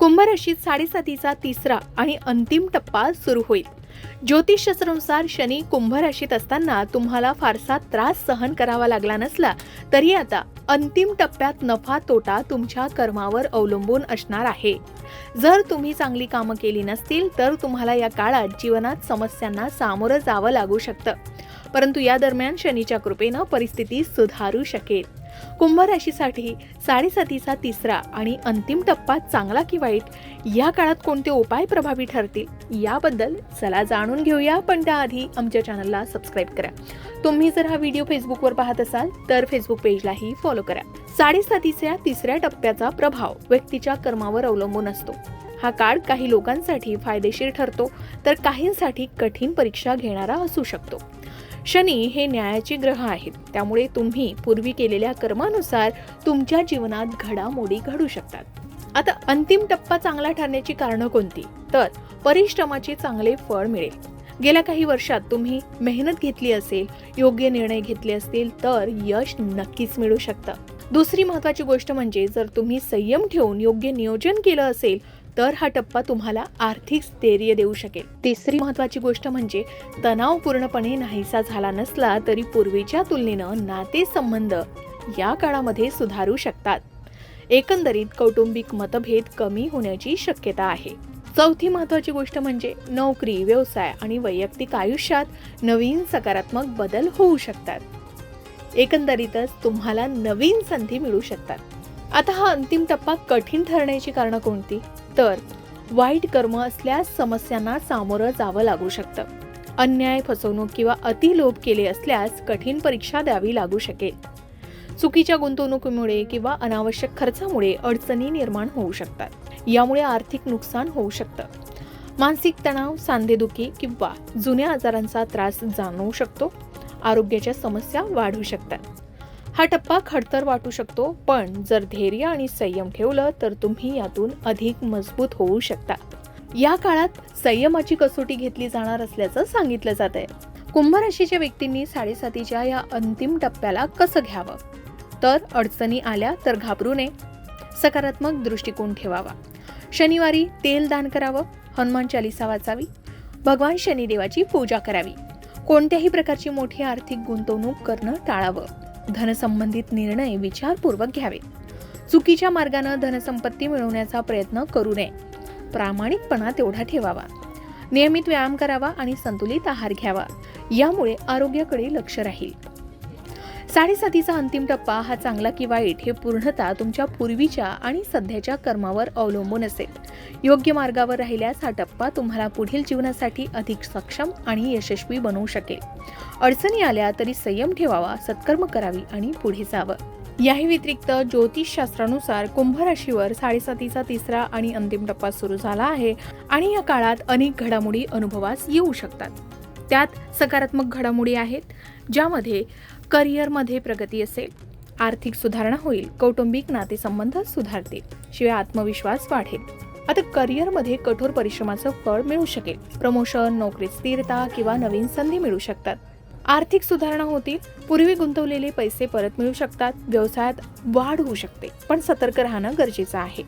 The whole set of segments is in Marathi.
कुंभराशीत साडेसातीचा तिसरा आणि अंतिम टप्पा सुरू होईल. ज्योतिषशास्त्रानुसार शनी कुंभ राशीत असताना तुम्हाला फारसा त्रास सहन करावा लागला नसला तरी आता अंतिम टप्प्यात नफा तोटा तुमच्या कर्मावर अवलंबून असणार आहे. जर तुम्ही चांगली कामं केली नसतील तर तुम्हाला या काळात जीवनात समस्यांना सामोरं जावं लागू शकतं. परंतु या दरम्यान शनीच्या कृपेनं परिस्थिती सुधारू शकेल. कुंभ राशीसाठी साडेसातीचा तिसरा आणि अंतिम टप्पा चांगला की वाईट या काळात कोणते उपाय प्रभावी ठरतील याबद्दल चला जाणून घेऊया. पण त्याआधी आमच्या चॅनलला सबस्क्राईब करा. तुम्ही जर हा व्हिडिओ फेसबुकवर पाहत असाल तर फेसबुक पेजलाही फॉलो करा. साडेसातीच्या तिसऱ्या टप्प्याचा प्रभाव व्यक्तीच्या कर्मावर अवलंबून असतो. हा काळ काही लोकांसाठी फायदेशीर ठरतो तर काहींसाठी कठीण परीक्षा घेणारा असू शकतो. शनी हे न्यायाचे ग्रह आहेत. त्यामुळे तुम्ही पूर्वी केलेल्या कर्मानुसार तुमच्या जीवनात घडामोडी घडू शकतात. आता अंतिम टप्पा चांगला ठरण्याची कारणं कोणती? तर परिश्रमाचे चांगले फळ मिळेल. गेल्या काही वर्षात तुम्ही मेहनत घेतली असेल योग्य निर्णय घेतले असतील तर यश नक्कीच मिळू शकतं. दुसरी महत्वाची गोष्ट म्हणजे जर तुम्ही संयम ठेवून योग्य नियोजन केलं असेल तर हा टप्पा तुम्हाला आर्थिक स्थैर्य देऊ शकेल. तिसरी महत्वाची गोष्ट म्हणजे तणाव पूर्णपणे नाहीसा झाला नसला तरी पूर्वीच्या तुलनेनं नाते संबंध या काळामध्ये सुधारू शकतात. एकंदरीत कौटुंबिक मतभेद कमी होण्याची शक्यता आहे. चौथी महत्वाची गोष्ट म्हणजे नोकरी व्यवसाय आणि वैयक्तिक आयुष्यात नवीन सकारात्मक बदल होऊ शकतात. एकंदरीतच तुम्हाला नवीन संधी मिळू शकतात. आता हा अंतिम टप्पा कठीण ठरण्याची कारणं कोणती? तर वाईट कर्म असल्यास समस्यांना सामोरं जावं लागू शकतं. अन्याय फसवणूक किंवा अतिलोभ केले असल्यास कठीण परीक्षा द्यावी लागू शकेल. चुकीच्या गुंतवणुकीमुळे किंवा अनावश्यक खर्चामुळे अडचणी निर्माण होऊ शकतात. यामुळे आर्थिक नुकसान होऊ शकतं. मानसिक तणाव सांधेदुखी किंवा जुन्या आजारांचा त्रास जाणवू शकतो. आरोग्याच्या समस्या वाढू शकतात. हा टप्पा खडतर वाटू शकतो पण जर धैर्य आणि संयम ठेवलं तर तुम्ही यातून अधिक मजबूत होऊ शकता या काळात संयमाची कसोटी घेतली जाणार असल्याचं सांगितलं जात आहे कुंभ राशीच्या व्यक्तींनी साडेसातीच्या या अंतिम टप्प्याला कसं घ्यावं? तर अडचणी आल्या तर घाबरू नये. सकारात्मक दृष्टिकोन ठेवावा. शनिवारी तेल दान करावं हनुमान चालिसा वाचावी भगवान शनिदेवाची पूजा करावी. कोणत्याही प्रकारची मोठी आर्थिक गुंतवणूक करणं टाळावं. धनसंबंधित निर्णय विचारपूर्वक घ्यावे. चुकीच्या मार्गानं धनसंपत्ती मिळवण्याचा प्रयत्न करू नये. प्रामाणिकपणा तेवढा ठेवावा. नियमित व्यायाम करावा आणि संतुलित आहार घ्यावा. यामुळे आरोग्याकडे लक्ष राहील. साडेसातीचा अंतिम टप्पा हा चांगला की वाईट हे पूर्णतः तुमच्या पूर्वीच्या आणि सध्याच्या कर्मावर अवलंबून असेल. योग्य मार्गावर राहिल्यास हा टप्पा तुम्हाला पुढील जीवनासाठी अधिक सक्षम आणि यशस्वी बनवू शकेल. अडचणी आल्या तरी संयम ठेवावा सत्कर्म करावी आणि पुढे जावं. याही व्यतिरिक्त ज्योतिषशास्त्रानुसार कुंभ राशीवर साडेसातीचा तिसरा आणि अंतिम टप्पा सुरू झाला आहे आणि या काळात अनेक घडामोडी अनुभवास येऊ शकतात. त्यात सकारात्मक घडामोडी आहेत ज्यामध्ये करिअरमध्ये प्रगती असेल. आर्थिक सुधारणा होईल कौटुंबिक नातेसंबंध सुधारतील शिवाय आत्मविश्वास वाढेल. आता करिअरमध्ये कठोर परिश्रमाचं फळ मिळू शकेल. प्रमोशन नोकरीत स्थिरता किंवा नवीन संधी मिळू शकतात. आर्थिक सुधारणा होतील पूर्वी गुंतवलेले पैसे परत मिळू शकतात व्यवसायात वाढ होऊ शकते पण सतर्क राहणं गरजेचं आहे.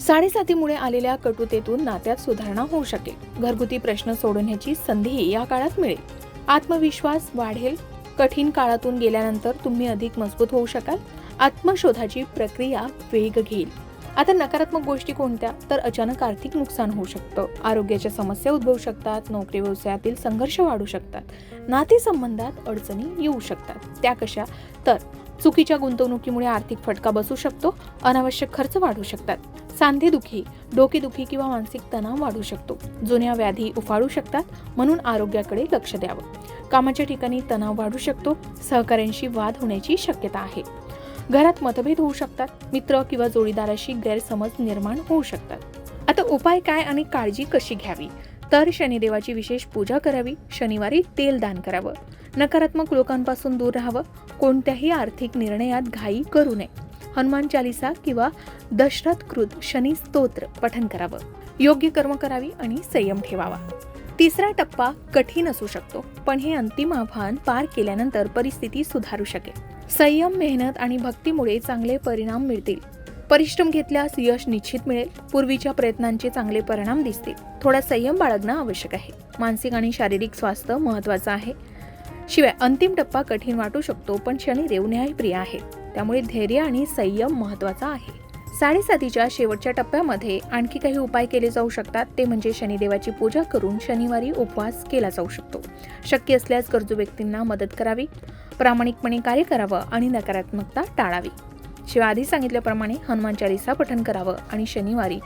साडेसातीमुळे आलेल्या कटुतेतून नात्यात सुधारणा होऊ शकेल. घरगुती प्रश्न सोडवण्याची संधी या काळात मिळेल. आत्मविश्वास वाढेल कठीण काळातून गेल्यानंतर तुम्ही अधिक मजबूत होऊ शकाल. आत्मशोधाची प्रक्रिया वेग घेईल. आता नकारात्मक गोष्टी कोणत्या? तर अचानक आर्थिक नुकसान होऊ शकतं. आरोग्याच्या समस्या उद्भवू शकतात. नोकरी व्यवसायातील संघर्ष वाढू शकतात. नातेसंबंधात अडचणी येऊ शकतात. त्या कशा? तर चुकीच्या गुंतवणुकीमुळे आर्थिक फटका बसू शकतो अनावश्यक खर्च वाढू शकतात. सांधेदुखी डोकेदुखी किंवा मानसिक तणाव वाढू शकतो. जुन्या व्याधी उफाळू शकतात म्हणून आरोग्याकडे लक्ष द्यावं. कामाच्या ठिकाणी तणाव वाढू शकतो सहकाऱ्यांशी वाद होण्याची शक्यता आहे. घरात मतभेद होऊ शकतात मित्र किंवा जोडीदाराशी गैरसमज निर्माण होऊ शकतात. आता उपाय काय आणि काळजी कशी घ्यावी? तर शनिदेवाची विशेष पूजा करावी शनिवारी तेल दान करावं. नकारात्मक लोकांपासून दूर राहावं. कोणत्याही आर्थिक निर्णयात घाई करू नये. हनुमान चालिसा किंवा दशरथकृत शनी स्तोत्र पठन करावं. योग्य कर्म करावी आणि संयम ठेवावा. तिसरा टप्पा कठीण असू शकतो पण हे अंतिम आव्हान पार केल्यानंतर परिस्थिती सुधारू शकेल. संयम मेहनत आणि भक्तीमुळे चांगले परिणाम मिळतील. परिश्रम घेतल्यास यश निश्चित मिळेल. पूर्वीच्या प्रयत्नांचे चांगले परिणाम दिसतील. थोडा संयम बाळगणं आवश्यक आहे. मानसिक आणि शारीरिक स्वास्थ्य महत्त्वाचं आहे. शिवाय अंतिम टप्पा कठीण वाटू शकतो पण शनिदेव न्यायप्रिय आहे. त्यामुळे धैर्य आणि संयम महत्त्वाचा आहे. साडेसातीच्या शेवटच्या टप्प्यामध्ये आणखी काही उपाय केले जाऊ शकतात ते म्हणजे शनिदेवाची पूजा करून शनिवारी उपवास केला जाऊ शकतो. शक्य असल्यास गरजू व्यक्तींना मदत करावी प्रामाणिकपणे कार्य करावं आणि नकारात्मकता टाळावी. शिवाय आधी सांगितल्याप्रमाणे हनुमान चालिसा पठण करावं आणि शनिवारी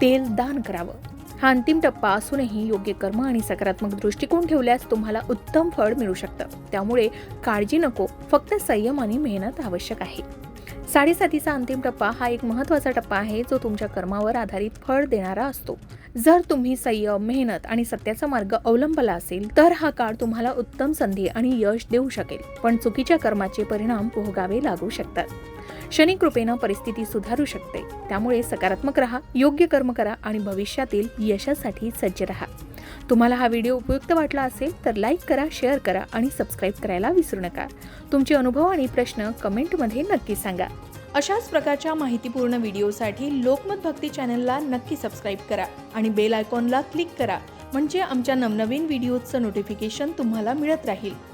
तेल दान करावं. हा अंतिम टप्पा असूनही योग्य कर्म आणि सकारात्मक दृष्टिकोन ठेवल्यास तुम्हाला उत्तम फळ मिळू शकतं. त्यामुळे काळजी नको फक्त संयम आणि मेहनत आवश्यक आहे. साडेसातीचा अंतिम टप्पा हा एक महत्त्वाचा टप्पा आहे जो तुमच्या कर्मावर आधारित फळ देणारा असतो. जर तुम्ही संयम मेहनत आणि सत्याचा मार्ग अवलंबला असेल तर हा काळ तुम्हाला उत्तम संधी आणि यश देऊ शकेल. पण चुकीच्या कर्माचे परिणाम भोगावे लागू शकतात. शनी कृपेनं परिस्थिती सुधारू शकते. त्यामुळे सकारात्मक राहा योग्य कर्म करा आणि भविष्यातील यशासाठी सज्ज राहा. तुम्हाला हा व्हिडिओ उपयुक्त वाटला असेल तर लाईक करा शेअर करा आणि सबस्क्राईब करायला विसरू नका. तुमचे अनुभव आणि प्रश्न कमेंटमध्ये नक्की सांगा. अशाच प्रकारच्या माहितीपूर्ण व्हिडिओसाठी लोकमत भक्ती चॅनलला नक्की सबस्क्राईब करा आणि बेल आयकॉनला क्लिक करा. म्हणजे आमच्या नवनवीन व्हिडिओचं नोटिफिकेशन तुम्हाला मिळत राहील.